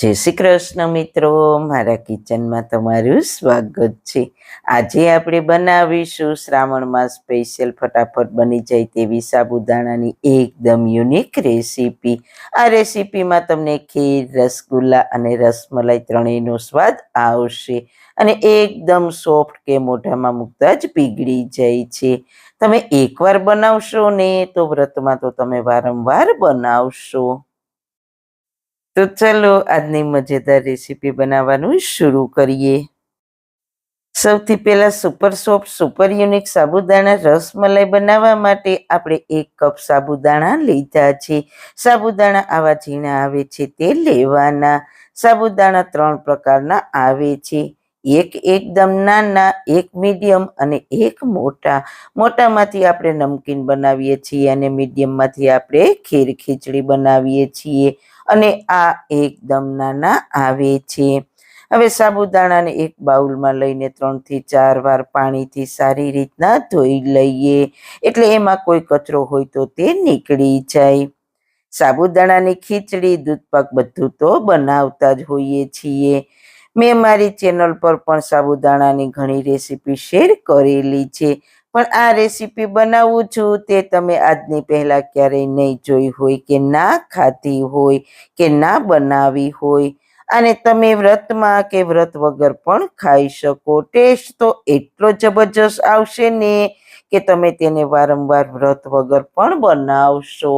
જય શ્રી કૃષ્ણ મિત્રો. મારા કિચનમાં તમારું સ્વાગત છે. આજે આપણે બનાવીશું શ્રાવણમાં સ્પેશિયલ ફટાફટ બની જાય તેવી સાબુદાણાની એકદમ યુનિક રેસીપી આ રેસીપીમાં તમને ખીર, રસગુલ્લા અને રસમલાઈ ત્રણેયનો સ્વાદ આવશે અને એકદમ સોફ્ટ કે મોઢામાં મૂકતા જ પીગળી જાય છે. તમે એકવાર બનાવશો ને તો વ્રતમાં તો તમે વારંવાર બનાવશો. તો ચલો, આજની મજેદાર રેસીપી બનાવવાનું શરૂ કરીએ. સૌથી પહેલા super soap super unique sabudana rasmalai બનાવવા માટે આપણે એક કપ સાબુદાણા લીધા છે. સાબુદાણા આવા ઝીણા આવે છે તે લેવાના. સાબુદાણા ત્રણ પ્રકારના આવે છે. એક એકદમ નાના, એક મીડિયમ અને એક મોટા. મોટામાંથી આપણે નમકીન બનાવીએ છીએ અને મીડિયમમાંથી આપણે ખીર ખીચડી બનાવીએ છીએ અને આ એકદમ નાના આવે છે. હવે સાબુદાણાને એક બાઉલમાં લઈને ત્રણથી ચાર વાર પાણીથી સારી રીતના ધોઈ લઈએ. એટલે એમાં કોઈ કચરો હોય તો તે નીકળી જાય. સાબુદાણાની ખીચડી, દૂધપાક બધું તો બનાવતા જ હોઈએ છીએ. મેં મારી ચેનલ પર પણ સાબુદાણાની ઘણી રેસીપી શેર કરેલી છે. પણ આ રેસીપી બનાવું છું તે તમે આજની પહેલાં ક્યારેય નહીં જોઈ હોય કે ના ખાધી હોય કે ના બનાવી હોય. અને તમે વ્રતમાં કે વ્રત વગર પણ ખાઈ શકો. ટેસ્ટ તો એટલો જબરજસ્ત આવશે ને કે તમે તેને વારંવાર વ્રત વગર પણ બનાવશો.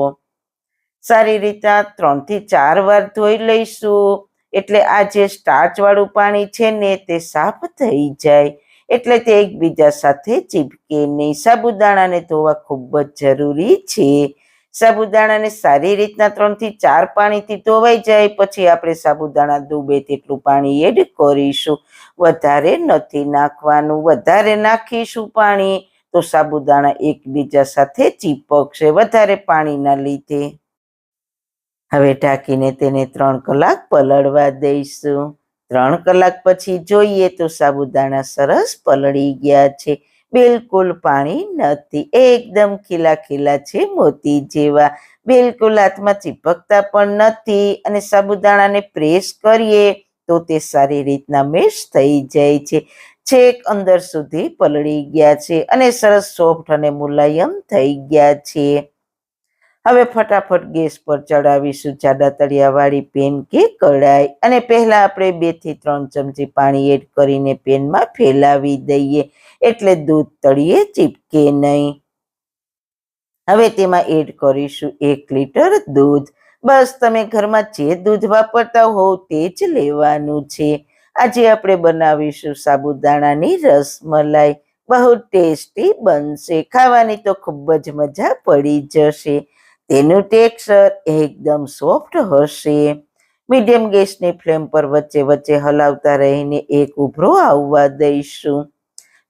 સારી રીતે ત્રણથી ચાર વાર ધોઈ લઈશું. એટલે આ જે સ્ટાર્ચવાળું પાણી છે ને તે સાફ થઈ જાય. એટલે તે એકબીજા સાથે ચીપકે નહીં. સાબુદાણાને ધોવા ખૂબ જ જરૂરી છે. સાબુદાણાને સારી રીતના ત્રણથી ચાર પાણીથી ધોવાઈ જાય. પછી આપણે સાબુદાણા ડૂબે તેટલું પાણી એડ કરીશું. વધારે નથી નાખવાનું. વધારે નાખીશું પાણી. તો સાબુદાણા એકબીજા સાથે ચીપકશે. વધારે પાણીના લીધે. હવે ઢાંકીને તેને ત્રણ કલાક પલળવા દઈશું. ત્રણ કલાક પછી જોઈએ તો સાબુદાણા સરસ પલળી ગયા છે. બિલકુલ પાણી નથી, એકદમ ખીલા ખીલા છે મોતી જેવા. બિલકુલ હાથમાં ચીપકતા પણ નથી અને સાબુદાણાને પ્રેસ કરીએ તો તે સારી રીતના મેશ થઈ જાય છે. છેક અંદર સુધી પલળી ગયા છે અને સરસ સોફ્ટ અને મુલાયમ થઈ ગયા છે. હવે ફટાફટ ગેસ પર ચડાવીશું જાડા તળિયાવાળી પેન કે કઢાઈ. અને પહેલાં આપણે બેથી ત્રણ ચમચી પાણી એડ કરીને પેનમાં ફેલાવી દઈએ. એટલે દૂધ તળીએ ચીપકે નહીં. હવે તેમાં એડ કરીશું એક લીટર દૂધ. બસ, તમે ઘરમાં જે દૂધ વાપરતા હોવ તે જ લેવાનું છે. આજે આપણે બનાવીશું સાબુદાણાની રસમલાઈ. બહુ ટેસ્ટી બનશે. ખાવાની તો ખૂબ જ મજા પડી જશે. તેનું ટેક્સચર એકદમ સોફ્ટ હશે. મીડિયમ ગેસની ફ્લેમ પર વચ્ચે વચ્ચે હલાવતા રહીને એક ઉભરો આવવા દઈશું.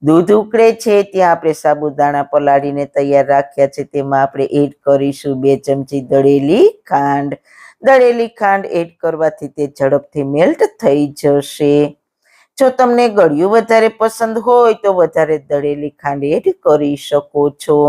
દૂધ ઉકળે છે, ત્યાં આપણે સાબુદાણા પલાળીને તૈયાર રાખ્યા છે, તેમાં આપણે એડ કરીશું બે ચમચી દળેલી ખાંડ. દળેલી ખાંડ એડ કરવાથી તે ઝડપથી મેલ્ટ થઈ જશે. જો તમને ગળ્યું વધારે પસંદ હોય તો વધારે દળેલી ખાંડ એડ કરી શકો છો.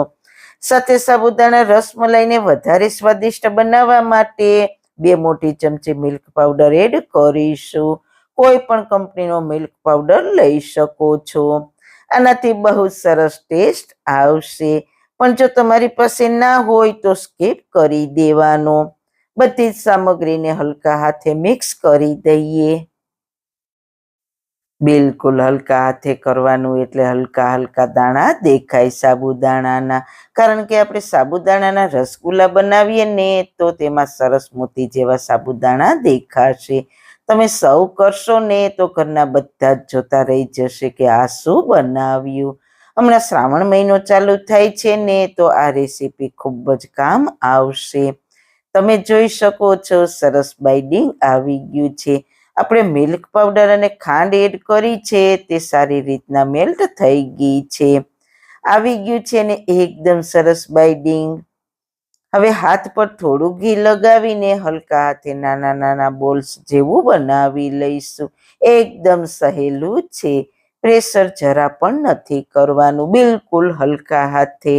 સાથે સાબુદાણા રસમલાઈને વધારે સ્વાદિષ્ટ બનાવવા માટે બે મોટી ચમચી મિલ્ક પાવડર એડ કરીશું. કોઈ પણ કંપનીનો મિલ્ક પાવડર લઈ શકો છો. આનાથી બહુ સરસ ટેસ્ટ આવશે. પણ જો તમારી પાસે ના હોય તો સ્કીપ કરી દેવાનો. બધી જ સામગ્રીને હલકા હાથે મિક્સ કરી દઈએ. બિલકુલ હલકા હાથે કરવાનું એટલે હલકા હલકા દાણા દેખાય સાબુદાણાના. કારણ કે આપણે સાબુદાણાના રસગુલ્લા બનાવીએ ને તો તેમાં સરસ મોતી જેવા સાબુદાણા દેખાશે. તમે સૌ કરશો ને તો ઘરના બધા જ જોતા રહી જશે કે આ શું બનાવ્યું? હમણાં શ્રાવણ મહિનો ચાલુ થાય છે ને તો આ રેસીપી ખૂબ જ કામ આવશે. તમે જોઈ શકો છો સરસ બાઇડિંગ આવી ગયું છે. આપણે મિલ્ક પાવડર અને ખાંડ એડ કરી છે, તે સારી રીતના મેલ્ટ થઈ ગઈ છે. આવી ગયું છે ને એકદમ સરસ બાઇડિંગ હવે હાથ પર થોડું ઘી લગાવીને હલકા હાથે નાના નાના બોલ્સ જેવું બનાવી લઈશું. એકદમ સહેલું છે. પ્રેશર જરા પણ નથી કરવાનું, બિલકુલ હલકા હાથે.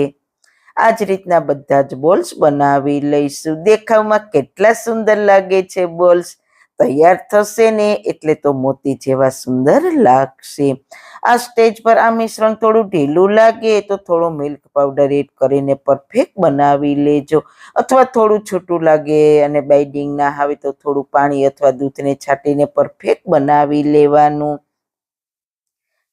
આ જ રીતના બધા જ બોલ્સ બનાવી લઈશું. દેખાવમાં કેટલા સુંદર લાગે છે બોલ્સ તૈયાર થશે ને એટલે તો મોતી જેવા સુંદર લાગશે. આ સ્ટેજ પર આ મિશ્રણ થોડું ઢીલું લાગે તો થોડો મિલ્ક પાવડર એડ કરીને પરફેક્ટ બનાવી લેજો. અથવા થોડું છૂટું લાગે અને બાઇડિંગ ના આવે તો થોડું પાણી અથવા દૂધને છાંટીને પરફેક્ટ બનાવી લેવાનું.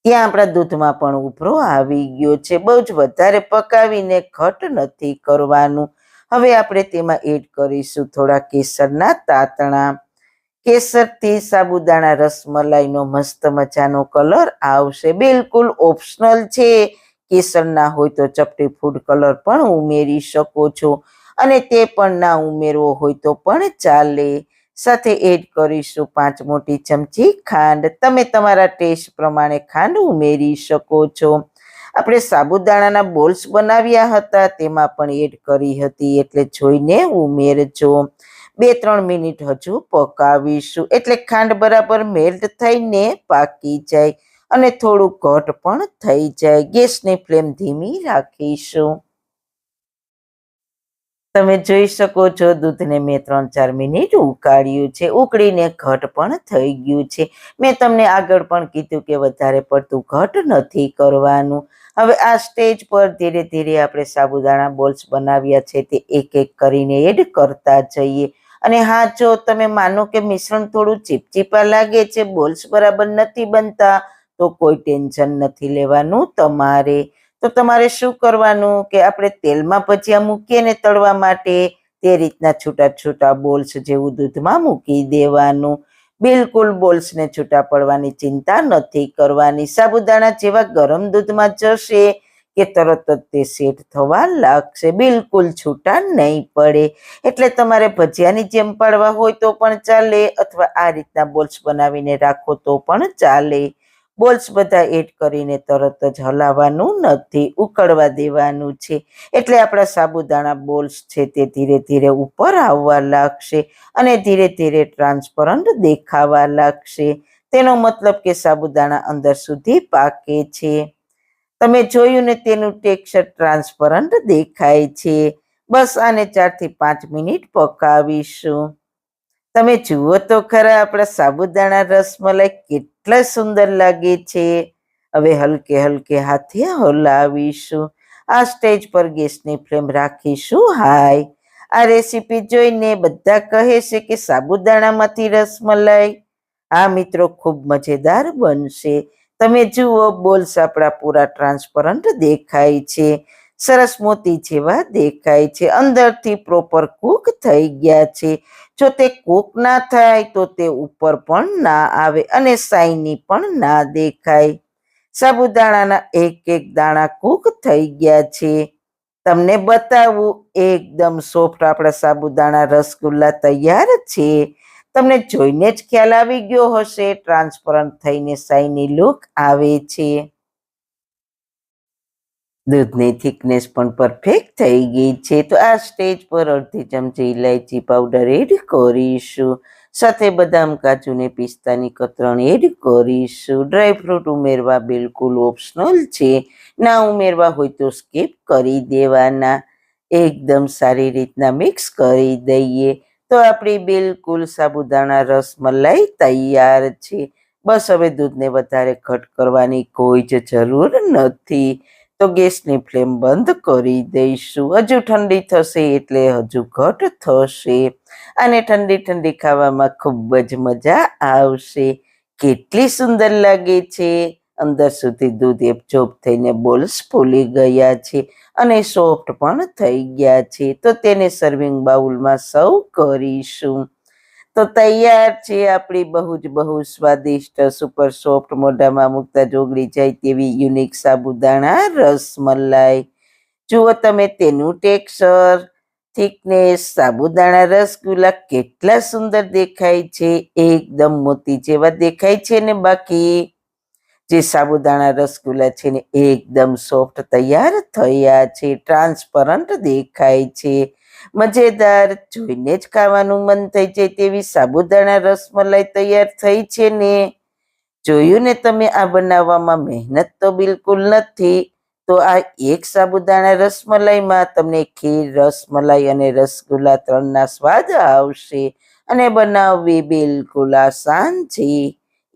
ત્યાં આપણા દૂધમાં પણ ઉભરો આવી ગયો છે. બહુ જ વધારે પકાવીને ઘટ નથી કરવાનું. હવે આપણે તેમાં એડ કરીશું થોડા કેસરના તાતણા. કેસરથી સાબુદાણા રસમલાઈનો મસ્ત મજાનો કલર આવશે. બિલકુલ ઓપ્શનલ છે. કેસર ના હોય તો ચપટી ફૂડ કલર પણ ઉમેરી શકો છો. અને તે પણ ના ઉમેરવો હોય તો પણ ચાલે. સાથે એડ કરીશું પાંચ મોટી ચમચી ખાંડ. તમે તમારા ટેસ્ટ પ્રમાણે ખાંડ ઉમેરી શકો છો. આપણે સાબુદાણાના બોલ્સ બનાવ્યા હતા, તેમાં પણ એડ કરી હતી, એટલે જોઈને ઉમેરજો. બે ત્રણ મિનિટ હજુ પકાવીશું. એટલે ખાંડ બરાબર મેલ્ટ થઈને પાકી જાય અને થોડું ઘટ પણ થઈ જાય. ગેસની ફ્લેમ ધીમી રાખીશું. તમે જોઈ શકો છો દૂધને મેં ત્રણ ચાર મિનિટ ઉકાળ્યું છે. ઉકળીને ઘટ પણ થઈ ગયું છે. મેં તમને આગળ પણ કીધું કે વધારે પડતું ઘટ નથી કરવાનું. હવે આ સ્ટેજ પર ધીરે ધીરે આપણે સાબુદાણા બોલ્સ બનાવ્યા છે તે એક એક કરીને એડ કરતા જઈએ. અને હા, જો તમે માનો કે મિશ્રણ થોડું ચીપચીપા લાગે છે, બોલ્સ બરાબર નથી બનતા, તો કોઈ ટેન્શન નથી લેવાનું તમારે. તો તમારે શું કરવાનું કે આપણે તેલમાં ભજીયા મૂકીએ ને તળવા માટે, તે રીતના છૂટા છૂટા બોલ્સ જેવું દૂધમાં મૂકી દેવાનું. બિલકુલ બોલ્સને છૂટા પડવાની ચિંતા નથી કરવાની. સાબુદાણા જેવા ગરમ દૂધમાં જશે કે તરત જ તે સેટ થવા લાગશે. બિલકુલ છૂટા નહીં પડે. એટલે તમારે ભજીયાની જેમ પાડવા હોય તો પણ ચાલે અથવા આ રીતના બોલ્સ બનાવીને રાખો તો પણ ચાલે. બોલ્સ બધા એડ કરીને તરત જ હલાવવાનું નથી, ઉકળવા દેવાનું છે. એટલે આપણા સાબુદાણા બોલ્સ છે તે ધીરે ધીરે ઉપર આવવા લાગશે અને ધીરે ધીરે ટ્રાન્સપરન્ટ દેખાવા લાગશે. તેનો મતલબ કે સાબુદાણા અંદર સુધી પાકે છે. તમે જોયું ને તેનું ટેક્સચર ટ્રાન્સપરન્ટ દેખાય છે. બસ આને ચારથી પાંચ મિનિટ પકાવીશું. તમે જુઓ તો ખરા, આપણા સાબુદાણા રસમલાઈ કેટલા સુંદર લાગે છે. હવે હલકે હલકે હાથે હલાવીશું. આ સ્ટેજ પર ગેસની ફ્લેમ રાખીશું. હાઈ આ રેસીપી જોઈને બધા કહે છે કે સાબુદાણામાંથી રસમલાઈ. આ મિત્રો, ખૂબ મજેદાર બનશે. તમે જુઓ, બોલ્સ આપણા પૂરા ટ્રાન્સપરન્ટ દેખાય છે. સરસ મોતી જેવા દેખાય છે. અંદરથી પ્રોપર કુક થઈ ગયા છે. જો તે કુક ના થાય, તો તે ઉપર પણ ના આવે અને સાઈની પણ ના દેખાય. સાબુદાણાના એક એક દાણા કુક થઈ ગયા છે. તમને બતાવું, એકદમ સોફ્ટ આપણા સાબુદાણા રસગુલ્લા તૈયાર છે. તમને જોઈને જ ખ્યાલ આવી ગયો હશે. ટ્રાન્સપરન્ટ થઈને સાઈની લુક આવે છે. દૂધની થિકનેસ પણ પરફેક્ટ થઈ ગઈ છે. તો આ સ્ટેજ પર અડધી ચમચી ઇલાયચી પાવડર એડ કરીશું. સાથે બદામ, કાજુ ને પિસ્તાની કતરણ એડ કરીશું. ડ્રાય ફ્રૂટ ઉમેરવા બિલકુલ ઓપ્શનલ છે. ના ઉમેરવા હોય તો સ્કીપ કરી દેવાના. એકદમ સારી રીતના મિક્સ કરી દઈએ. તો આપણી બિલકુલ સાબુદાણા રસમલાઈ તૈયાર છે. બસ હવે દૂધને વધારે ઘટ કરવાની કોઈ જ જરૂર નથી. તો ગેસની ફ્લેમ બંધ કરી દઈશું. હજુ ઠંડી થશે એટલે હજુ ઘટ થશે. અને ઠંડી ઠંડી ખાવામાં ખૂબ જ મજા આવશે. કેટલી સુંદર લાગે છે. અંદર સુધી દૂધ એબજોબ થઈને બોલ્સ ફૂલી ગયા છે અને સોફ્ટ પણ થઈ ગયા છે. તો તેને સર્વિંગ બાઉલમાં સર્વ કરીશું. તો તૈયાર છે આપણી બહુ જ બહુ સ્વાદિષ્ટ સુપર સોફ્ટ મોઢામાં મૂકતા જોગડી જાય તેવી યુનિક સાબુદાણા, રસમલાઈ. જુઓ તમે તેનું ટેક્સચર થિકનેસ સાબુદાણા રસગુલ્લા કેટલા સુંદર દેખાય છે. એકદમ મોતી જેવા દેખાય છે ને બાકી જે સાબુદાણા રસગુલ્લા છે ને એકદમ સોફ્ટ તૈયાર થયા છે ટ્રાન્સપરન્ટ દેખાય છે. મજેદાર, જોઈને જ ખાવાનું મન થઈ જાય તેવી સાબુદાણા રસમલાઈ તૈયાર થઈ છે ને. જોયું ને તમે આ બનાવવામાં મહેનત તો બિલકુલ નથી. તો આ એક સાબુદાણા રસમલાઈમાં તમને ખીર રસમલાઈ અને રસગુલ્લા ત્રણના સ્વાદ આવશે અને બનાવવી બિલકુલ આસાન છે.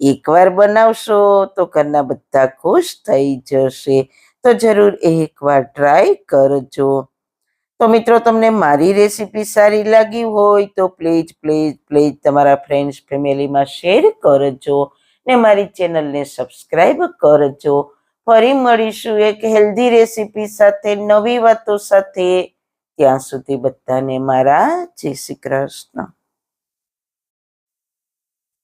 એકવાર બનાવશો તો ઘરના બધા ખુશ થઈ જશે. તો જરૂર એકવાર ટ્રાય કરજો. તો મિત્રો, તમને મારી રેસીપી સારી લાગી હોય તો પ્લીઝ પ્લીઝ પ્લીઝ તમારા ફ્રેન્ડ્સ ફેમિલીમાં શેર કરજો ને મારી ચેનલને સબસ્ક્રાઈબ કરજો. ફરી મળીશું એક હેલ્ધી રેસીપી સાથે, નવી વાતો સાથે. ત્યાં સુધી બધાને મારા જય શ્રી કૃષ્ણ.